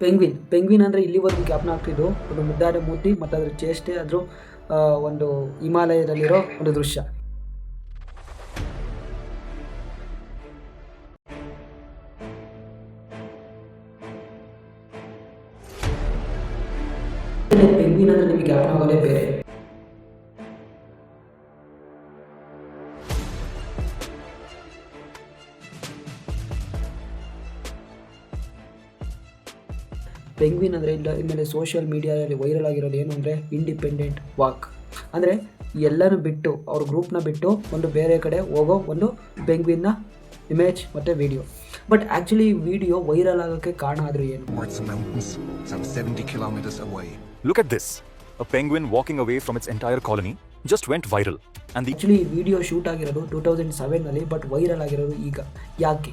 Penguin penguin ಅಂದರೆ ಇಲ್ಲಿವರೆಗೂ ಜ್ಞಾಪನ ಆಗ್ತಿದ್ದು ಒಂದು ಮುದ್ದಾದ ಮೂರ್ತಿ ಮತ್ತು ಅದರ ಚೇಷ್ಟೆ, ಅದರ ಒಂದು ಹಿಮಾಲಯದಲ್ಲಿರೋ ಒಂದು ದೃಶ್ಯ. ಪೆಂಗ್ವಿನ್ ಅಂದರೆ ನಿಮಗೆ ಕ್ಯಾಪ್ನ ಬೇರೆ. ಪೆಂಗ್ವಿನ್ ಅಂದರೆ ಇಲ್ಲ ಇನ್ಮೇಲೆ ಸೋಷಿಯಲ್ ಮೀಡಿಯಾದಲ್ಲಿ ವೈರಲ್ ಆಗಿರೋದು ಏನು ಅಂದರೆ ಇಂಡಿಪೆಂಡೆಂಟ್ ವಾಕ್ ಅಂದರೆ ಎಲ್ಲರೂ ಬಿಟ್ಟು ಅವ್ರ ಗ್ರೂಪ್ನ ಬಿಟ್ಟು ಒಂದು ಬೇರೆ ಕಡೆ ಹೋಗೋ ಒಂದು ಪೆಂಗ್ವಿನ್ನ ಇಮೇಜ್ ಮತ್ತು video but actually video viral ಆಗೋಕ್ಕೆ ಕಾರಣ ಆದರೂ ಏನು towards the mountains, some 70 kilometers away. Look at this. A penguin walking away from its entire colony just went viral. And the actually video shoot ಆಗಿರೋದು two thousand ಸೆವೆನಲ್ಲಿ but viral ಆಗಿರೋದು ಈಗ ಯಾಕೆ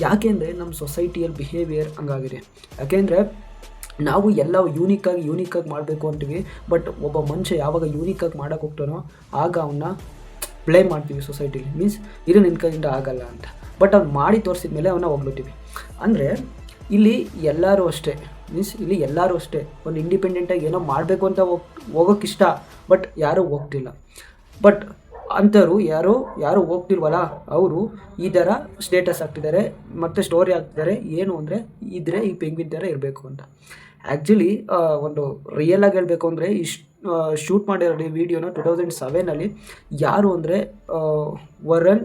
ಯಾಕೆ ಅಂದರೆ ನಮ್ಮ ಸೊಸೈಟಿಯಲ್ಲಿ ಬಿಹೇವಿಯರ್ ಹಂಗಾಗಿದೆ ಯಾಕೆಂದರೆ ನಾವು ಎಲ್ಲ ಯೂನಿಕ್ಕಾಗಿ ಯೂನಿಕ್ಕಾಗಿ ಮಾಡಬೇಕು ಅಂತೀವಿ. ಬಟ್ ಒಬ್ಬ ಮನುಷ್ಯ ಯಾವಾಗ ಯೂನಿಕ್ಕಾಗಿ ಮಾಡೋಕೆ ಹೋಗ್ತಾನೋ, ಆಗ ಅವನ್ನ ಪ್ಲೇ ಮಾಡ್ತೀವಿ ಸೊಸೈಟಿಲಿ ಮೀನ್ಸ್ ಇದು ನಿನ್ನ ಕೈಯಿಂದ ಆಗಲ್ಲ ಅಂತ. ಬಟ್ ಅವ್ನು ಮಾಡಿ ತೋರಿಸಿದ ಮೇಲೆ ಅವನ್ನ ಹೋಗ್ಬಿಡ್ತೀವಿ. ಅಂದರೆ ಇಲ್ಲಿ ಎಲ್ಲರೂ ಅಷ್ಟೇ. ಮೀನ್ಸ್ ಇಲ್ಲಿ ಎಲ್ಲರೂ ಅಷ್ಟೇ. ಒಂದು ಇಂಡಿಪೆಂಡೆಂಟಾಗಿ ಏನೋ ಮಾಡಬೇಕು ಅಂತ ಹೋಗ್, ಹೋಗೋಕೆ ಇಷ್ಟ. ಬಟ್ ಯಾರೂ ಹೋಗ್ತಿಲ್ಲ. ಬಟ್ ಅಂಥವ್ರು ಯಾರೋ, ಯಾರು ಹೋಗ್ತಿಲ್ವಲ್ಲ, ಅವರು ಈ ಥರ ಸ್ಟೇಟಸ್ ಹಾಕ್ತಿದ್ದಾರೆ, ಮತ್ತು ಸ್ಟೋರಿ ಹಾಕ್ತಿದ್ದಾರೆ. ಏನು ಅಂದರೆ ಇದ್ರೆ ಈ ಪೆಂಗ್ವಿನ್ ಥರ ಇರಬೇಕು ಅಂತ. ಆ್ಯಕ್ಚುಲಿ ಒಂದು ರಿಯಲ್ ಆಗಿ ಹೇಳಬೇಕು ಅಂದರೆ ಇಷ್ಟು ಶೂಟ್ ಮಾಡಿರೋ ಈ ವಿಡಿಯೋನ ಟು ತೌಸಂಡ್ ಸೆವೆನಲ್ಲಿ ಯಾರು ಅಂದರೆ ವರನ್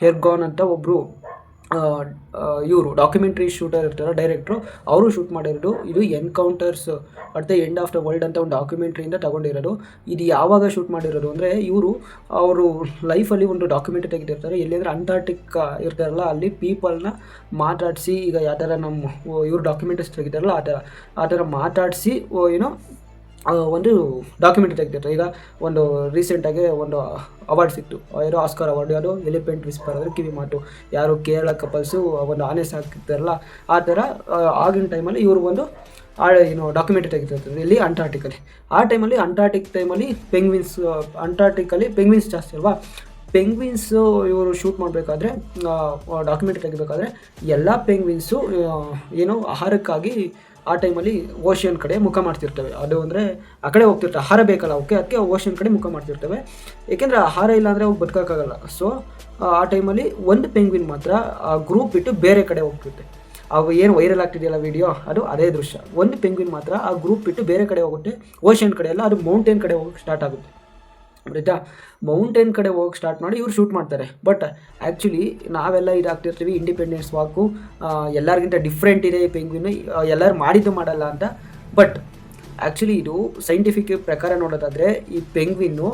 ಹೆರ್ಗಾನ್ ಅಂತ ಒಬ್ಬರು ಇವರು ಡಾಕ್ಯುಮೆಂಟ್ರಿ ಶೂಟರ್ ಇರ್ತಾರೆ ಡೈರೆಕ್ಟ್ರು ಅವರು ಶೂಟ್ ಮಾಡಿರೋದು ಇದು encounters at the end of the world ಅಂತ ಒಂದು ಡಾಕ್ಯುಮೆಂಟ್ರಿಯಿಂದ ತಗೊಂಡಿರೋದು. ಇದು ಯಾವಾಗ ಶೂಟ್ ಮಾಡಿರೋದು ಅಂದರೆ ಇವರು ಅವರು ಲೈಫಲ್ಲಿ ಒಂದು ಡಾಕ್ಯುಮೆಂಟ್ರಿ ತೆಗೆದಿರ್ತಾರೆ. ಎಲ್ಲಿ ಅಂದರೆ ಅಂಟಾರ್ಟಿಕ್ ಇರ್ತಾರಲ್ಲ, ಅಲ್ಲಿ ಪೀಪಲ್ನ ಮಾತಾಡಿಸಿ, ಈಗ ಯಾವ ಥರ ನಮ್ಮ ಇವರು ಡಾಕ್ಯುಮೆಂಟ್ರೀಸ್ ತೆಗಿತಾರಲ್ಲ ಆ ಥರ ಆ ಥರ ಮಾತಾಡಿಸಿ ಏನೋ ಒಂದು ಡಾಕ್ಯುಮೆಂಟ್ರಿ ತೆಗೆದಿರ್ತಾರೆ ಈಗ ಒಂದು ರೀಸೆಂಟಾಗಿ ಒಂದು ಅವಾರ್ಡ್ ಸಿಕ್ತು ಯಾರೋ ಆಸ್ಕರ್ ಅವಾರ್ಡ್ ಯಾರು ಎಲಿಫೆಂಟ್ ವಿಸ್ಪರ್ ಅಂದರೆ ಕಿವಿ ಮಾತು, ಯಾರು ಕೇರಳ ಕಪಲ್ಸು ಒಂದು ಆನೆ ಸಾಕಿರ್ತಾರಲ್ಲ ಆ ಥರ ಆಗಿನ ಟೈಮಲ್ಲಿ ಇವರು ಒಂದು, ಆ, ಏನು ಡಾಕ್ಯುಮೆಂಟ್ ತೆಗಿತಿರ್ತಾರೆ ಇಲ್ಲಿ ಅಂಟಾರ್ಟಿಕಲ್ಲಿ ಆ ಟೈಮಲ್ಲಿ ಅಂಟಾರ್ಟಿಕ್ ಟೈಮಲ್ಲಿ ಪೆಂಗ್ವಿನ್ಸ್ ಅಂಟಾರ್ಟಿಕಲ್ಲಿ ಪೆಂಗ್ವಿನ್ಸ್ ಜಾಸ್ತಿ ಅಲ್ವಾ? ಪೆಂಗ್ವಿನ್ಸು ಇವರು ಶೂಟ್ ಮಾಡಬೇಕಾದ್ರೆ ಡಾಕ್ಯುಮೆಂಟ್ ತೆಗಿಬೇಕಾದ್ರೆ, ಎಲ್ಲ ಪೆಂಗ್ವಿನ್ಸು ಏನು ಆಹಾರಕ್ಕಾಗಿ ಆ ಟೈಮಲ್ಲಿ ಓಷಿಯನ್ ಕಡೆ ಮುಖ ಮಾಡ್ತಿರ್ತವೆ. ಅದು ಅಂದರೆ ಆ ಕಡೆ ಹೋಗ್ತಿರ್ತವೆ ಆಹಾರ ಬೇಕಲ್ಲ ಅವಕ್ಕೆ, ಅದಕ್ಕೆ ಓಷಿಯನ್ ಕಡೆ ಮುಖ ಮಾಡ್ತಿರ್ತವೆ. ಏಕೆಂದರೆ ಆಹಾರ ಇಲ್ಲ ಅಂದರೆ ಅವು ಬದುಕೋಕ್ಕಾಗಲ್ಲ. ಸೊ ಆ ಟೈಮಲ್ಲಿ ಒಂದು ಪೆಂಗ್ವಿನ್ ಮಾತ್ರ ಆ ಗ್ರೂಪ್ ಬಿಟ್ಟು ಬೇರೆ ಕಡೆ ಹೋಗ್ತಿರುತ್ತೆ ಅವು ಏನು ವೈರಲ್ ಆಗ್ತಿದೆಯಲ್ಲ ವಿಡಿಯೋ ಅದು ಅದೇ ದೃಶ್ಯ. ಒಂದು ಪೆಂಗ್ವಿನ್ ಮಾತ್ರ ಆ ಗ್ರೂಪ್ ಬಿಟ್ಟು ಬೇರೆ ಕಡೆ ಹೋಗುತ್ತೆ. ಓಷಿಯನ್ ಕಡೆ ಎಲ್ಲ ಅದು ಮೌಂಟೇನ್ ಕಡೆ ಹೋಗಕ್ಕೆ ಸ್ಟಾರ್ಟ್ ಆಗುತ್ತೆ. ಆಯಿತಾ? ಮೌಂಟೇನ್ ಕಡೆ ಹೋಗಿ ಸ್ಟಾರ್ಟ್ ಮಾಡಿ ಇವ್ರು ಶೂಟ್ ಮಾಡ್ತಾರೆ. ಬಟ್ ಆ್ಯಕ್ಚುಲಿ ನಾವೆಲ್ಲ ಇದಾಗ್ತಿರ್ತೀವಿ ಇಂಡಿಪೆಂಡೆನ್ಸ್ ವಾಕು ಎಲ್ಲರಿಗಿಂತ ಡಿಫ್ರೆಂಟ್ ಇದೆ ಪೆಂಗ್ವಿನ್ ಎಲ್ಲರೂ ಮಾಡಿದ್ದು ಮಾಡಲ್ಲ ಅಂತ. ಬಟ್ ಆ್ಯಕ್ಚುಲಿ ಇದು ಸೈಂಟಿಫಿಕ್ ಪ್ರಕಾರ ನೋಡೋದಾದರೆ ಈ ಪೆಂಗ್ವಿನ್ನು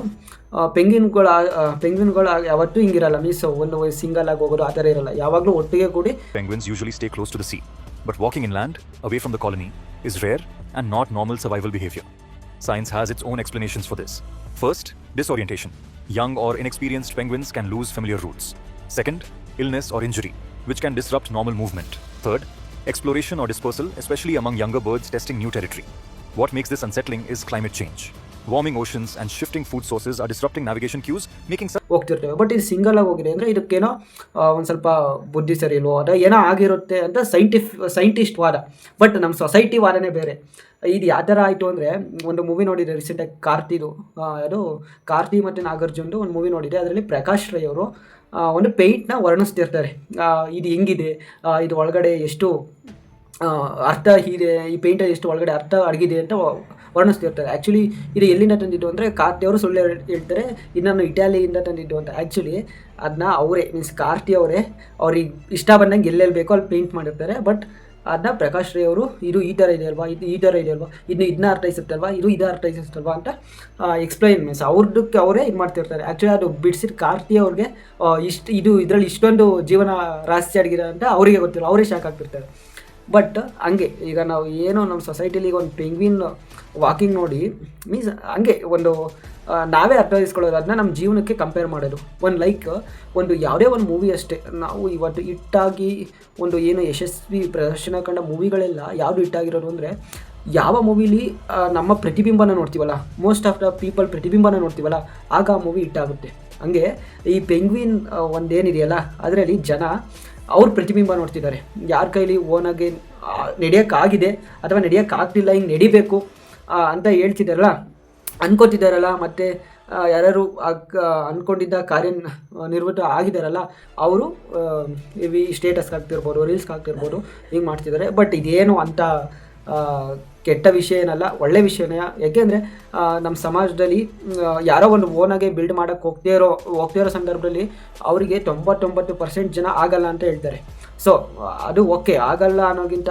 ಪೆಂಗ್ವಿನ್ಗಳ ಪೆಂಗ್ವಿನ್ಗಳು ಯಾವತ್ತೂ ಹಿಂಗಿರಲ್ಲ. ಮೀನ್ಸ್ ಒಂದು ಸಿಂಗಲ್ ಆಗಿ ಹೋಗೋದು ಆ ಥರ ಇರಲ್ಲ. ಯಾವಾಗಲೂ ಒಟ್ಟಿಗೆ ಕೂಡಿ penguins usually stay close to the sea but walking in land away from the colony is rare and not normal survival behaviour science has its own explanations for this First, disorientation. Young or inexperienced penguins can lose familiar routes. Second, illness or injury, which can disrupt normal movement. Third, exploration or dispersal, especially among younger birds testing new territory. What makes this unsettling is climate change. Warming oceans and shifting food sources are disrupting navigation cues making ಹೋಗ್ತಿರ್ತೇವೆ. But ಇದು single ಆಗಿ ಹೋಗಿದೆ ಅಂದರೆ ಇದಕ್ಕೇನೋ ಒಂದು ಸ್ವಲ್ಪ ಬುದ್ಧಿ ಸರಿ ಇಲ್ವೋ, ಅದ ಏನೋ ಆಗಿರುತ್ತೆ ಅಂತ ಸೈಂಟಿಫ್ ಸೈಂಟಿಸ್ಟ್ ವಾದ. ಬಟ್ ನಮ್ಮ ಸೊಸೈಟಿ ವಾದನೇ ಬೇರೆ. ಇದು ಯಾವ ಥರ ಆಯಿತು ಅಂದರೆ, ಒಂದು ಮೂವಿ ನೋಡಿದೆ ರೀಸೆಂಟಾಗಿ ಕಾರ್ತಿದು. ಅದು ಕಾರ್ತಿ ಮತ್ತು ನಾಗಾರ್ಜುನ್ದು ಒಂದು ಮೂವಿ ನೋಡಿದೆ. ಅದರಲ್ಲಿ ಪ್ರಕಾಶ್ ರೈ ಅವರು ಒಂದು ಪೇಂಟ್ನ ವರ್ಣಿಸ್ತಿರ್ತಾರೆ. ಇದು ಹೆಂಗಿದೆ? ಇದು ಒಳಗಡೆ ಎಷ್ಟು ಅರ್ಥ ಇದೆ? ಈ ಪೇಂಟಲ್ಲಿ ಎಷ್ಟು ಒಳಗಡೆ ಅರ್ಥ ಅಡಗಿದೆ ಅಂತ ವರ್ಣಿಸ್ತಿರ್ತಾರೆ. ಆ್ಯಕ್ಚುಲಿ ಇದು ಎಲ್ಲಿಂದ ತಂದಿದ್ದು ಅಂದರೆ ಕಾರ್ತಿಯವರು ಸುಳ್ಳು ಹೇಳ್- ಹೇಳ್ತಾರೆ ಇನ್ನನ್ನು ಇಟಾಲಿಯಿಂದ ತಂದಿದ್ದು ಅಂತ. ಆ್ಯಕ್ಚುಲಿ ಅದನ್ನ ಅವರೇ ಮೀನ್ಸ್ ಕಾರ್ತಿ ಅವರೇ, ಅವ್ರಿಗೆ ಇಷ್ಟ ಬಂದಂಗೆ ಎಲ್ಲೆಲ್ಲಿ ಬೇಕೋ ಅಲ್ಲಿ ಪೇಂಟ್ ಮಾಡಿರ್ತಾರೆ. ಬಟ್ ಅದನ್ನ ಪ್ರಕಾಶ್ ರೈ ಅವರು, ಇದು ಈ ಥರ ಇದೆ ಅಲ್ವಾ, ಇದು ಈ ಥರ ಇದೆ ಅಲ್ವಾ ಇನ್ನು ಇದನ್ನ ಅರ್ಥೈಸುತ್ತಲ್ವಾ ಇದು ಇದು ಅರ್ಥೈಸುತ್ತಲ್ವಾ ಅಂತ ಎಕ್ಸ್ಪ್ಲೈನ್ ಮೀನ್ಸ್ ಅವ್ರದಕ್ಕೆ ಅವರೇ ಇದು ಮಾಡ್ತಿರ್ತಾರೆ. ಆ್ಯಕ್ಚುಲಿ ಅದು ಬಿಡಿಸಿದ ಕಾರ್ತಿ ಅವ್ರಿಗೆ ಇಷ್ಟು ಇದು ಇದರಲ್ಲಿ ಇಷ್ಟೊಂದು ಜೀವನ ರಹಸ್ಯ ಅಡಗಿದೆ ಅಂತ ಅವರಿಗೆ ಗೊತ್ತಿಲ್ಲ. ಅವರೇ ಶಾಕ್ ಆಗ್ತಿರ್ತಾರೆ. ಬಟ್ ಹಂಗೆ, ಈಗ ನಾವು ಏನೋ ನಮ್ಮ ಸೊಸೈಟಿಲಿ ಈಗ ಒಂದು ಪೆಂಗ್ವಿನ್ ವಾಕಿಂಗ್ ನೋಡಿ ಮೀನ್ಸ್ ಹಂಗೆ ಒಂದು ನಾವೇ ಅರ್ಥೈಸ್ಕೊಳ್ಳೋದು ಅದನ್ನ ನಮ್ಮ ಜೀವನಕ್ಕೆ ಕಂಪೇರ್ ಮಾಡೋದು. ಒಂದು ಲೈಕ್ ಒಂದು ಯಾವುದೇ ಒಂದು ಮೂವಿ ಅಷ್ಟೇ. ನಾವು ಇವತ್ತು ಹಿಟ್ಟಾಗಿ ಒಂದು ಏನು ಯಶಸ್ವಿ ಪ್ರದರ್ಶನ ಕಂಡ ಮೂವಿಗಳೆಲ್ಲ ಯಾವುದು ಹಿಟ್ಟಾಗಿರೋದು ಅಂದರೆ, ಯಾವ ಮೂವಿಲಿ ನಮ್ಮ ಪ್ರತಿಬಿಂಬನ ನೋಡ್ತೀವಲ್ಲ ಮೋಸ್ಟ್ ಆಫ್ ದ ಪೀಪಲ್ ಪ್ರತಿಬಿಂಬನ ನೋಡ್ತೀವಲ್ಲ, ಆಗ ಆ ಮೂವಿ ಹಿಟ್ಟಾಗುತ್ತೆ ಹಂಗೆ ಈ ಪೆಂಗ್ವಿನ್ ಒಂದೇನಿದೆಯಲ್ಲ, ಅದರಲ್ಲಿ ಜನ ಅವ್ರ ಪ್ರತಿಬಿಂಬ ನೋಡ್ತಿದ್ದಾರೆ. ಯಾರ ಕೈಲಿ ಓನಾಗಿ ನಡೆಯೋಕ್ಕಾಗಿದೆ ಅಥವಾ ನಡೆಯೋಕ್ಕಾಗ್ತಿಲ್ಲ ಹಿಂಗೆ ನಡಿಬೇಕು ಅಂತ ಹೇಳ್ತಿದ್ದಾರಲ್ಲ, ಅನ್ಕೋತಿದ್ದಾರಲ್ಲ, ಮತ್ತು ಯಾರು ಅಂದ್ಕೊಂಡಿದ್ದ ಕಾರ್ಯ ನಿರ್ವೃತ್ತ ಆಗಿದ್ದಾರಲ್ಲ, ಅವರು ಇವಿ ಸ್ಟೇಟಸ್ಗೆ ಆಗ್ತಿರ್ಬೋದು ರೀಲ್ಸ್ಗೆ ಆಗ್ತಿರ್ಬೋದು ಹಿಂಗೆ ಮಾಡ್ತಿದ್ದಾರೆ. ಬಟ್ ಇದೇನು ಅಂತ ಕೆಟ್ಟ ವಿಷಯ ಏನಲ್ಲ, ಒಳ್ಳೆ ವಿಷಯನೇ. ಯಾಕೆಂದರೆ ನಮ್ಮ ಸಮಾಜದಲ್ಲಿ ಯಾರೋ ಒಂದು ಓನಾಗೆ ಬಿಲ್ಡ್ ಮಾಡೋಕ್ಕೆ ಹೋಗ್ತೇ ಇರೋ, ಹೋಗ್ದೇ ಇರೋ ಸಂದರ್ಭದಲ್ಲಿ ಅವರಿಗೆ ತೊಂಬತ್ತೊಂಬತ್ತು ಪರ್ಸೆಂಟ್ ಜನ ಆಗಲ್ಲ ಅಂತ ಹೇಳ್ತಾರೆ. ಸೊ ಅದು ಓಕೆ ಆಗಲ್ಲ ಅನ್ನೋಗಿಂತ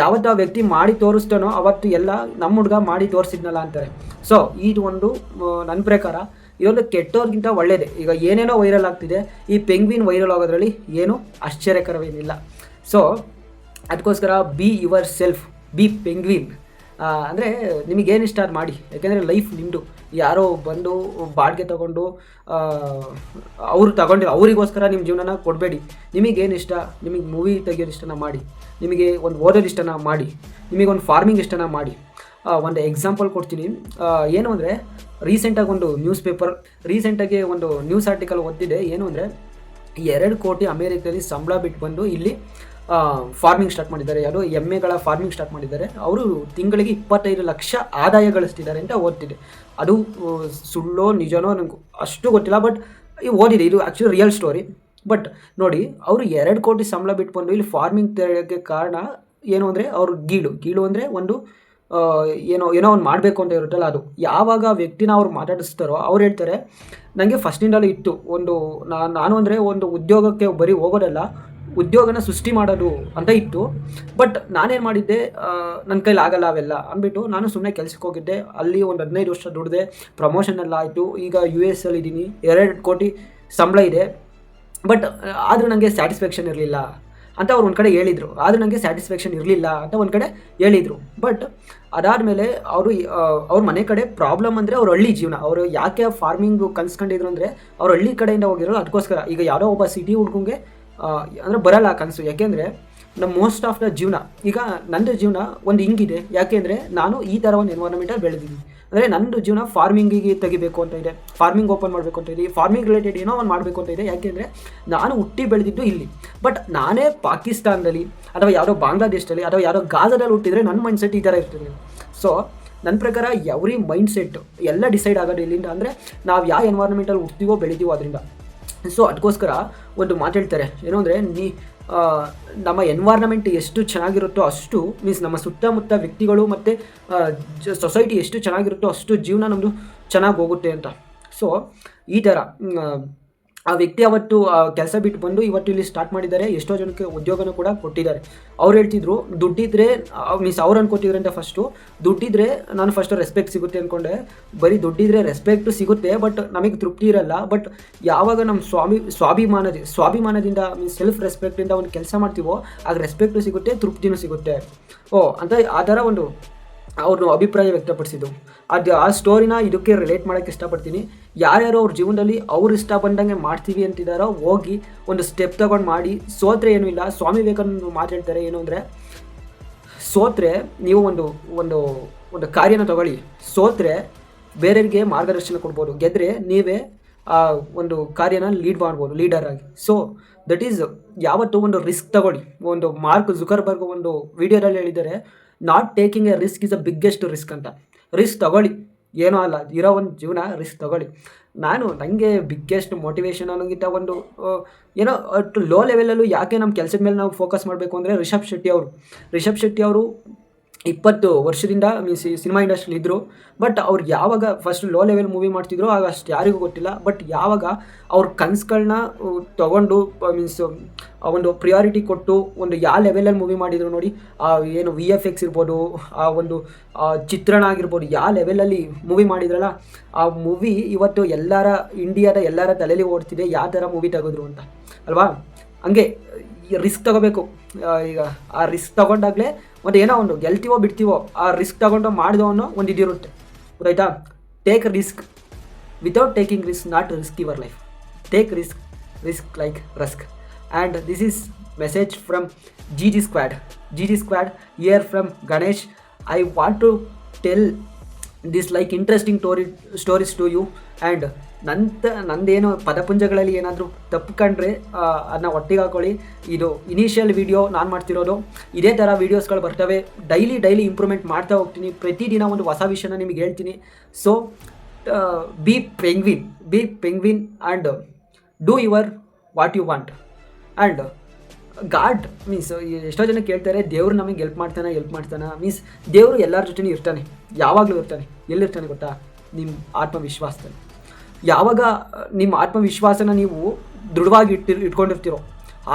ಯಾವತ್ತು ಆ ವ್ಯಕ್ತಿ ಮಾಡಿ ತೋರಿಸ್ತಾನೋ ಅವತ್ತು ಎಲ್ಲ ನಮ್ಮ ಹುಡುಗ ಮಾಡಿ ತೋರಿಸಿದ್ನಲ್ಲ ಅಂತಾರೆ. ಸೊ ಇದು ಒಂದು ನನ್ನ ಪ್ರಕಾರ ಇದೊಂದು ಕೆಟ್ಟೋರ್ಗಿಂತ ಒಳ್ಳೆಯದೇ ಈಗ ಏನೇನೋ ವೈರಲ್ ಆಗ್ತಿದೆ, ಈ ಪೆಂಗ್ವಿನ್ ವೈರಲ್ ಆಗೋದ್ರಲ್ಲಿ ಏನು ಆಶ್ಚರ್ಯಕರವೇನಿಲ್ಲ. ಸೊ ಅದಕ್ಕೋಸ್ಕರ be yourself be penguin. ಅಂದರೆ ನಿಮಗೇನು ಇಷ್ಟ ಅದು ಮಾಡಿ. ಯಾಕೆಂದರೆ ಲೈಫ್ ನಿಮ್ಮದು ಯಾರೋ ಬಂದು ಬಾಡಿಗೆ ತೊಗೊಂಡು ಅವ್ರು ತಗೊಂಡಿರೋ ಅವರಿಗೋಸ್ಕರ ನಿಮ್ಮ ಜೀವನನ ಕೊಡಬೇಡಿ. ನಿಮಗೇನು ಇಷ್ಟ? ನಿಮಗೆ ಮೂವಿ ತೆಗಿಯೋದು ಇಷ್ಟನ ಮಾಡಿ. ನಿಮಗೆ ಒಂದು ಓದೋದು ಇಷ್ಟನ ಮಾಡಿ. ನಿಮಗೆ ಒಂದು ಫಾರ್ಮಿಂಗ್ ಇಷ್ಟನ ಮಾಡಿ. ಒಂದು ಎಕ್ಸಾಂಪಲ್ ಕೊಡ್ತೀನಿ. ಏನು ಅಂದರೆ ರೀಸೆಂಟಾಗಿ ಒಂದು ನ್ಯೂಸ್ ಪೇಪರ್ ರೀಸೆಂಟಾಗಿ ಒಂದು ನ್ಯೂಸ್ ಆರ್ಟಿಕಲ್ ಓದ್ತಿದೆ ಏನು ಅಂದರೆ, ಎರಡು ಕೋಟಿ ಅಮೇರಿಕದಲ್ಲಿ ಸಂಬಳ ಬಿಟ್ಟು ಬಂದು ಇಲ್ಲಿ ಫಾರ್ಮಿಂಗ್ ಸ್ಟಾರ್ಟ್ ಮಾಡಿದ್ದಾರೆ. ಯಾರು ಎಮ್ಮೆಗಳ ಫಾರ್ಮಿಂಗ್ ಸ್ಟಾರ್ಟ್ ಮಾಡಿದ್ದಾರೆ. ಅವರು ತಿಂಗಳಿಗೆ ಇಪ್ಪತ್ತೈದು ಲಕ್ಷ ಆದಾಯ ಗಳಿಸ್ತಿದ್ದಾರೆ ಅಂತ ಓದ್ತಿದೆ. ಅದು ಸುಳ್ಳೋ, ನಿಜನೋ ನನಗೆ ಅಷ್ಟು ಗೊತ್ತಿಲ್ಲ ಬಟ್ ಓದಿದೆ. ಇದು ಆ್ಯಕ್ಚುಲಿ ರಿಯಲ್ ಸ್ಟೋರಿ ಬಟ್ ನೋಡಿ, ಅವರು ಎರಡು ಕೋಟಿ ಸಂಬಳ ಬಿಟ್ಕೊಂಡು ಇಲ್ಲಿ ಫಾರ್ಮಿಂಗ್ ತೆರೆಯೋಕ್ಕೆ ಕಾರಣ ಏನು ಅಂದರೆ ಅವ್ರ ಗೀಳು. ಗೀಳು ಅಂದರೆ ಒಂದು ಏನೋ ಏನೋ ಒಂದು ಮಾಡಬೇಕು ಅಂತ ಇರುತ್ತಲ್ಲ ಅದು. ಯಾವಾಗ ವ್ಯಕ್ತಿನ ಅವ್ರು ಮಾತಾಡಿಸ್ತಾರೋ ಅವ್ರು ಹೇಳ್ತಾರೆ ನನಗೆ ಫಸ್ಟಿಂದಲೂ ಇತ್ತು. ಒಂದು ನಾನು ಅಂದರೆ ಒಂದು ಉದ್ಯೋಗಕ್ಕೆ ಬರೀ ಹೋಗೋದಲ್ಲ. ಉದ್ಯೋಗನ ಸೃಷ್ಟಿ ಮಾಡೋದು ಅಂತ ಇತ್ತು. ಬಟ್ ನಾನೇನು ಮಾಡಿದ್ದೆ ನನ್ನ ಕೈಲಿ ಆಗಲ್ಲ ಅವೆಲ್ಲ ಅಂದ್ಬಿಟ್ಟು ನಾನು ಸುಮ್ಮನೆ ಕೆಲಸಕ್ಕೆ ಹೋಗಿದ್ದೆ. ಅಲ್ಲಿ ಒಂದು ಹದಿನೈದು ವರ್ಷ ದುಡಿದೆ ಪ್ರಮೋಷನ್ ಎಲ್ಲ ಆಯಿತು. ಈಗ ಯು ಎಸ್ ಅಲ್ಲಿ ಇದ್ದೀನಿ ಎರಡು ಕೋಟಿ ಸಂಬಳ ಇದೆ. ಬಟ್ ಆದರೂ ನನಗೆ ಸ್ಯಾಟಿಸ್ಫ್ಯಾಕ್ಷನ್ ಇರಲಿಲ್ಲ ಅಂತ ಅವ್ರು ಒಂದು ಕಡೆ ಹೇಳಿದರು. ಆದರೂ ನನಗೆ ಸ್ಯಾಟಿಸ್ಫ್ಯಾಕ್ಷನ್ ಇರಲಿಲ್ಲ ಅಂತ ಒಂದು ಕಡೆ ಹೇಳಿದರು. ಬಟ್ ಅದಾದಮೇಲೆ ಅವರು ಅವ್ರ ಮನೆ ಕಡೆ ಪ್ರಾಬ್ಲಮ್ ಅಂದರೆ ಅವ್ರ ಹಳ್ಳಿ ಜೀವನ. ಅವರು ಯಾಕೆ ಫಾರ್ಮಿಂಗ್ ಕಲ್ಸ್ಕೊಂಡಿದ್ರು ಅಂದರೆ ಅವ್ರ ಹಳ್ಳಿ ಕಡೆಯಿಂದ ಹೋಗಿರೋ ಅದಕ್ಕೋಸ್ಕರ. ಈಗ ಯಾವುದೋ ಒಬ್ಬ ಸಿಟಿ ಹುಡ್ಗಂಗೆ ಅಂದರೆ ಬರಲ್ಲ ಕನಸು. ಯಾಕೆಂದರೆ ನಮ್ಮ ಮೋಸ್ಟ್ ಆಫ್ ದ ಜೀವನ, ಈಗ ನಂದು ಜೀವನ ಒಂದು ಹಿಂಗಿದೆ ಯಾಕೆಂದರೆ ನಾನು ಈ ಥರ ಒಂದು ಎನ್ವೈರನ್ಮೆಂಟಲ್ಲಿ ಬೆಳೆದಿದ್ದೀನಿ. ಅಂದರೆ ನನ್ನದು ಜೀವನ ಫಾರ್ಮಿಂಗಿಗೆ ತೆಗಿಬೇಕು ಅಂತ ಇದೆ. ಫಾರ್ಮಿಂಗ್ ಓಪನ್ ಮಾಡಬೇಕು ಅಂತ ಇದೆ. ಫಾರ್ಮಿಂಗ್ ರಿಲೇಟೆಡ್ ಏನೋ ಒಂದು ಮಾಡಬೇಕು ಅಂತ ಇದೆ. ಯಾಕೆಂದರೆ ನಾನು ಹುಟ್ಟಿ ಬೆಳೆದಿದ್ದು ಇಲ್ಲಿ. ಬಟ್ ನಾನೇ ಪಾಕಿಸ್ತಾನದಲ್ಲಿ ಅಥವಾ ಯಾವುದೋ ಬಾಂಗ್ಲಾದೇಶದಲ್ಲಿ ಅಥವಾ ಯಾವುದೋ ಗಾಜಾದಲ್ಲಿ ಹುಟ್ಟಿದರೆ ನನ್ನ ಮೈಂಡ್ ಸೆಟ್ ಈ ಥರ ಇರ್ತದೆ. ಸೊ ನನ್ನ ಪ್ರಕಾರ ಎವ್ರಿ ಮೈಂಡ್ ಸೆಟ್ ಎಲ್ಲ ಡಿಸೈಡ್ ಆಗೋದು ಇಲ್ಲಿಂದ ಅಂದರೆ ನಾವು ಯಾವ ಎನ್ವೈರ್ಮೆಂಟಲ್ಲಿ ಹುಟ್ತೀವೋ ಬೆಳಿತೀವೋ ಅದರಿಂದ. ಸೊ ಅದಕ್ಕೋಸ್ಕರ ಒಂದು ಮಾತು ಏನು ಅಂದರೆ, ನೀ ನಮ್ಮ ಎನ್ವೈರ್ನಮೆಂಟ್ ಎಷ್ಟು ಚೆನ್ನಾಗಿರುತ್ತೋ ಅಷ್ಟು ಮೀನ್ಸ್ ನಮ್ಮ ಸುತ್ತಮುತ್ತ ವ್ಯಕ್ತಿಗಳು ಮತ್ತು ಸೊಸೈಟಿ ಎಷ್ಟು ಚೆನ್ನಾಗಿರುತ್ತೋ ಅಷ್ಟು ಜೀವನ ನಮ್ಮದು ಚೆನ್ನಾಗಿ ಹೋಗುತ್ತೆ ಅಂತ. ಸೊ ಈ ಥರ ಆ ವ್ಯಕ್ತಿ ಅವತ್ತು ಕೆಲಸ ಬಿಟ್ಟು ಬಂದು ಇವತ್ತು ಇಲ್ಲಿ ಸ್ಟಾರ್ಟ್ ಮಾಡಿದ್ದಾರೆ. ಎಷ್ಟೋ ಜನಕ್ಕೆ ಉದ್ಯೋಗನೂ ಕೂಡ ಕೊಟ್ಟಿದ್ದಾರೆ. ಅವ್ರು ಹೇಳ್ತಿದ್ರು, ದುಡ್ಡಿದ್ರೆ ಮೀನ್ಸ್ ಅವ್ರು ಅನ್ಕೋತಿದ್ರು ಅಂತ ಫಸ್ಟು ದುಡ್ಡಿದ್ರೆ ನಾನು ಫಸ್ಟ್ ರೆಸ್ಪೆಕ್ಟ್ ಸಿಗುತ್ತೆ ಅಂದ್ಕೊಂಡೆ ಬರೀ ದುಡ್ಡಿದ್ರೆ ರೆಸ್ಪೆಕ್ಟ್ ಸಿಗುತ್ತೆ ಬಟ್ ನಮಗೆ ತೃಪ್ತಿ ಇರಲ್ಲ. ಬಟ್ ಯಾವಾಗ ನಮ್ಮ ಸ್ವಾಮಿ, ಸ್ವಾಭಿಮಾನದಿ, ಸ್ವಾಭಿಮಾನದಿಂದ ಮೀನ್ಸ್ ಸೆಲ್ಫ್ ರೆಸ್ಪೆಕ್ಟಿಂದ ಒಂದು ಕೆಲಸ ಮಾಡ್ತೀವೋ, ಆಗ ರೆಸ್ಪೆಕ್ಟು ಸಿಗುತ್ತೆ, ತೃಪ್ತಿನೂ ಸಿಗುತ್ತೆ. ಓ, ಅಂತ ಆ ಥರ ಒಂದು ಅವ್ರನ್ನ ಅಭಿಪ್ರಾಯ ವ್ಯಕ್ತಪಡಿಸಿದ್ದು. ಅದು ಆ ಸ್ಟೋರಿನ ಇದಕ್ಕೆ ರಿಲೇಟ್ ಮಾಡೋಕ್ಕೆ ಇಷ್ಟಪಡ್ತೀನಿ. ಯಾರ್ಯಾರು ಅವ್ರ ಜೀವನದಲ್ಲಿ ಅವ್ರು ಇಷ್ಟ ಬಂದಂಗೆ ಮಾಡ್ತೀವಿ ಅಂತಿದ್ದಾರೋ ಹೋಗಿ ಒಂದು ಸ್ಟೆಪ್ ತಗೊಂಡು ಮಾಡಿ. ಸೋತ್ರೆ ಏನೂ ಇಲ್ಲ. ಸ್ವಾಮಿ ವಿವೇಕಾನಂದ ಮಾತಾಡ್ತಾರೆ ಏನು ಅಂದರೆ, ಸೋತ್ರೆ ನೀವು ಒಂದು ಒಂದು ಒಂದು ಕಾರ್ಯನ ತಗೊಳ್ಳಿ. ಸೋತ್ರೆ ಬೇರೆಯವರಿಗೆ ಮಾರ್ಗದರ್ಶನ ಕೊಡ್ಬೋದು. ಗೆದ್ದರೆ ನೀವೇ, ಆ, ಒಂದು ಕಾರ್ಯನ ಲೀಡ್ ಮಾಡ್ಬೋದು ಲೀಡರ್ ಆಗಿ. ಸೊ ದಟ್ ಈಸ್ ಯಾವತ್ತೂ ಒಂದು ರಿಸ್ಕ್ ತಗೊಳ್ಳಿ. ಒಂದು ಮಾರ್ಕ್ ಜುಕರ್ಬರ್ಗ್ ಒಂದು ವಿಡಿಯೋದಲ್ಲಿ ಹೇಳಿದ್ದಾರೆ not taking a risk is a biggest risk ಅಂತ. ರಿಸ್ಕ್ ತಗೊಳ್ಳಿ. ಏನೋ ಅಲ್ಲ. ಇರೋ ಒಂದು ಜೀವನ ರಿಸ್ಕ್ ತಗೊಳ್ಳಿ. ನಾನು ನನಗೆ ಬಿಗ್ಗೆಸ್ಟ್ ಮೋಟಿವೇಶನ್ ಅನ್ನೋಗಿಂತ ಒಂದು ಏನೋ, ಅಟ್ ಲೋ ಲೆವೆಲಲ್ಲೂ ಯಾಕೆ ನಮ್ಮ ಕೆಲಸದ ಮೇಲೆ ನಾವು ಫೋಕಸ್ ಮಾಡಬೇಕು ಅಂದರೆ ರಿಷಬ್ ಶೆಟ್ಟಿ ಅವರು. ರಿಷಬ್ ಶೆಟ್ಟಿ ಅವರು ಇಪ್ಪತ್ತು ವರ್ಷದಿಂದ ಮೀನ್ಸ್ ಸಿನಿಮಾ ಇಂಡಸ್ಟ್ರಿಲಿ ಇದ್ದರು ಬಟ್ ಅವ್ರು ಯಾವಾಗ ಫಸ್ಟ್ ಲೋ ಲೆವೆಲ್ ಮೂವಿ ಮಾಡ್ತಿದ್ರು ಆಗ ಅಷ್ಟು ಯಾರಿಗೂ ಗೊತ್ತಿಲ್ಲ. ಬಟ್ ಯಾವಾಗ ಅವ್ರ ಕನ್ಸುಗಳನ್ನ ತೊಗೊಂಡು ಮೀನ್ಸ್ ಒಂದು ಪ್ರಿಯಾರಿಟಿ ಕೊಟ್ಟು ಒಂದು ಯಾವ ಲೆವೆಲಲ್ಲಿ ಮೂವಿ ಮಾಡಿದ್ರು ನೋಡಿ, ಆ, ಏನು ವಿ ಎಫ್ ಎಕ್ಸ್ ಇರ್ಬೋದು, ಆ, ಒಂದು ಚಿತ್ರಣ ಆಗಿರ್ಬೋದು ಯಾವ ಲೆವೆಲಲ್ಲಿ ಮೂವಿ ಮಾಡಿದ್ರಲ್ಲ, ಆ ಮೂವಿ ಇವತ್ತು ಎಲ್ಲರ ಇಂಡಿಯಾದ ಎಲ್ಲರ ತಲೆಯಲ್ಲಿ ಓಡ್ತಿದೆ ಯಾವ ಥರ ಮೂವಿ ತೆಗೆದ್ರು ಅಂತ. ಅಲ್ವಾ? ಹಂಗೆ ರಿಸ್ಕ್ ತಗೋಬೇಕು. ಈಗ ಆ ರಿಸ್ಕ್ ತಗೊಂಡಾಗಲೇ ಒಂದು ಏನೋ ಒಂದು ಗೆಲ್ತೀವೋ ಬಿಡ್ತೀವೋ ಆ ರಿಸ್ಕ್ ತಗೊಂಡು ಮಾಡಿದೋ ಅನ್ನೋ ಒಂದು ಇದಿರುತ್ತೆ ಗೊತ್ತಾಯ್ತಾ? Take risk without taking risk not risk your life take risk risk like rusk and this is message from G G squad G G squad here from Ganesh I want to tell this like interesting story stories to you and ನಂತ, ನಂದೇನು ಪದಪುಂಜಗಳಲ್ಲಿ ಏನಾದರೂ ತಪ್ಪು ಕಂಡ್ರೆ ಅದನ್ನ ಒಟ್ಟಿಗೆ ಹಾಕೊಳ್ಳಿ ಇದು initial video ನಾನು ಮಾಡ್ತಿರೋದು. ಇದೇ ಥರ ವೀಡಿಯೋಸ್ಗಳು ಬರ್ತವೆ. ಡೈಲಿ ಡೈಲಿ ಇಂಪ್ರೂವ್ಮೆಂಟ್ ಮಾಡ್ತಾ ಹೋಗ್ತೀನಿ. ಪ್ರತಿದಿನ ಒಂದು ಹೊಸ ವಿಷಯನ ನಿಮಗೆ ಹೇಳ್ತೀನಿ. So be penguin be penguin and do your what you want and god means ಎಷ್ಟೋ ಜನ ಕೇಳ್ತಾರೆ, ದೇವ್ರು ನಮಗೆ ಹೆಲ್ಪ್ ಮಾಡ್ತಾನೆ ಹೆಲ್ಪ್ ಮಾಡ್ತಾನೆ. ಮೀನ್ಸ್ ದೇವರು ಎಲ್ಲರ ಜೊತೆನೂ ಇರ್ತಾನೆ. ಯಾವಾಗಲೂ ಇರ್ತಾನೆ. ಎಲ್ಲಿರ್ತಾನೆ ಗೊತ್ತಾ? ನಿಮ್ಮ ಆತ್ಮವಿಶ್ವಾಸದಲ್ಲಿ. ಯಾವಾಗ, ನಿಮ್ಮ ಆತ್ಮವಿಶ್ವಾಸನ ನೀವು ದೃಢವಾಗಿ ಇಟ್ಟಿರ್ ಇಟ್ಕೊಂಡಿರ್ತೀರೋ,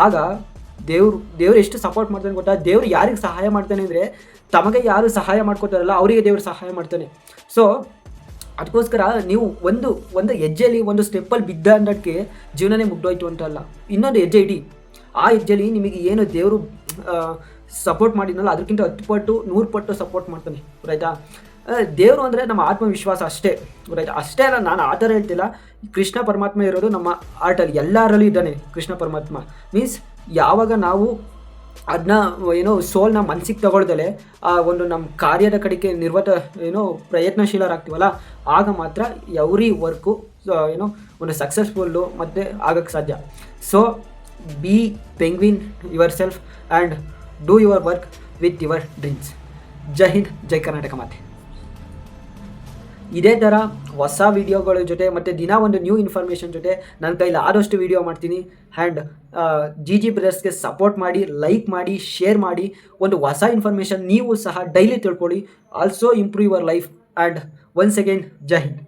ಆಗ ದೇವ್ರು ದೇವ್ರು ಎಷ್ಟು ಸಪೋರ್ಟ್ ಮಾಡ್ತಾನೆ ಗೊತ್ತಾ? ದೇವ್ರು ಯಾರಿಗೆ ಸಹಾಯ ಮಾಡ್ತಾನೆ ಅಂದರೆ ತಮಗೆ ಯಾರು ಸಹಾಯ ಮಾಡ್ಕೋತಾರಲ್ಲ, ಅವರಿಗೆ ದೇವ್ರು ಸಹಾಯ ಮಾಡ್ತಾನೆ. ಸೊ ಅದಕ್ಕೋಸ್ಕರ ನೀವು ಒಂದು ಒಂದು ಹೆಜ್ಜೆಯಲ್ಲಿ, ಒಂದು ಸ್ಟೆಪ್ಪಲ್ಲಿ ಬಿದ್ದ ಅನ್ನೋದಕ್ಕೆ ಜೀವನನೇ ಮುಗ್ದೋಯ್ತು ಅಂತ ಅಲ್ಲ. ಇನ್ನೊಂದು ಹೆಜ್ಜೆ ಇಡಿ. ಆ ಹೆಜ್ಜೆಯಲ್ಲಿ ನಿಮಗೆ ಏನು ದೇವರು ಸಪೋರ್ಟ್ ಮಾಡಿದ್ನಲ್ಲ, ಅದಕ್ಕಿಂತ ಹತ್ತು ಪಟ್ಟು, ನೂರು ಪಟ್ಟು ಸಪೋರ್ಟ್ ಮಾಡ್ತಾನೆ ರೈತಾ ದೇವರು ಅಂದರೆ ನಮ್ಮ ಆತ್ಮವಿಶ್ವಾಸ ಅಷ್ಟೇ. ರೈಟ್ ಅಷ್ಟೇ ಅಲ್ಲ, ನಾನು ಆ ಥರ ಹೇಳ್ತಿಲ್ಲ. ಕೃಷ್ಣ ಪರಮಾತ್ಮ ಇರೋದು ನಮ್ಮ ಆರ್ಟಲ್ಲಿ ಎಲ್ಲರಲ್ಲೂ ಇದ್ದಾನೆ ಕೃಷ್ಣ ಪರಮಾತ್ಮ. ಮೀನ್ಸ್ ಯಾವಾಗ ನಾವು ಅದನ್ನ ಏನೋ ಸೋಲ್ನ ಮನಸ್ಸಿಗೆ ತಗೊಳ್ದಲೆ, ಆ ಒಂದು ನಮ್ಮ ಕಾರ್ಯದ ಕಡೆಗೆ ನಿರ್ವತ, ಏನೋ ಪ್ರಯತ್ನಶೀಲರಾಗ್ತೀವಲ್ಲ, ಆಗ ಮಾತ್ರ ಎವ್ರಿ ವರ್ಕು ಏನೋ ಒಂದು ಸಕ್ಸಸ್ಫುಲ್ಲು ಮತ್ತು ಆಗೋಕ್ಕೆ ಸಾಧ್ಯ. So be penguin yourself and do your work with your dreams Jai Hind Jai Karnataka ಮಾತೆ ಇದೇ ಥರ ಹೊಸ ವೀಡಿಯೋಗಳ ಜೊತೆ ಮತ್ತು ದಿನ ಒಂದು ನ್ಯೂ ಇನ್ಫಾರ್ಮೇಷನ್ ಜೊತೆ ನನ್ನ ಕೈಲಿ ಆದಷ್ಟು ವೀಡಿಯೋ ಮಾಡ್ತೀನಿ. ಆ್ಯಂಡ್ ಜಿ ಜಿ ಬ್ರದರ್ಸ್ಗೆ ಸಪೋರ್ಟ್ ಮಾಡಿ ಲೈಕ್ ಮಾಡಿ ಶೇರ್ ಮಾಡಿ, ಒಂದು ಹೊಸ ಇನ್ಫಾರ್ಮೇಷನ್ ನೀವು ಸಹ ಡೈಲಿ ತಿಳ್ಕೊಳ್ಳಿ. Also improve your life and once again Jai Hind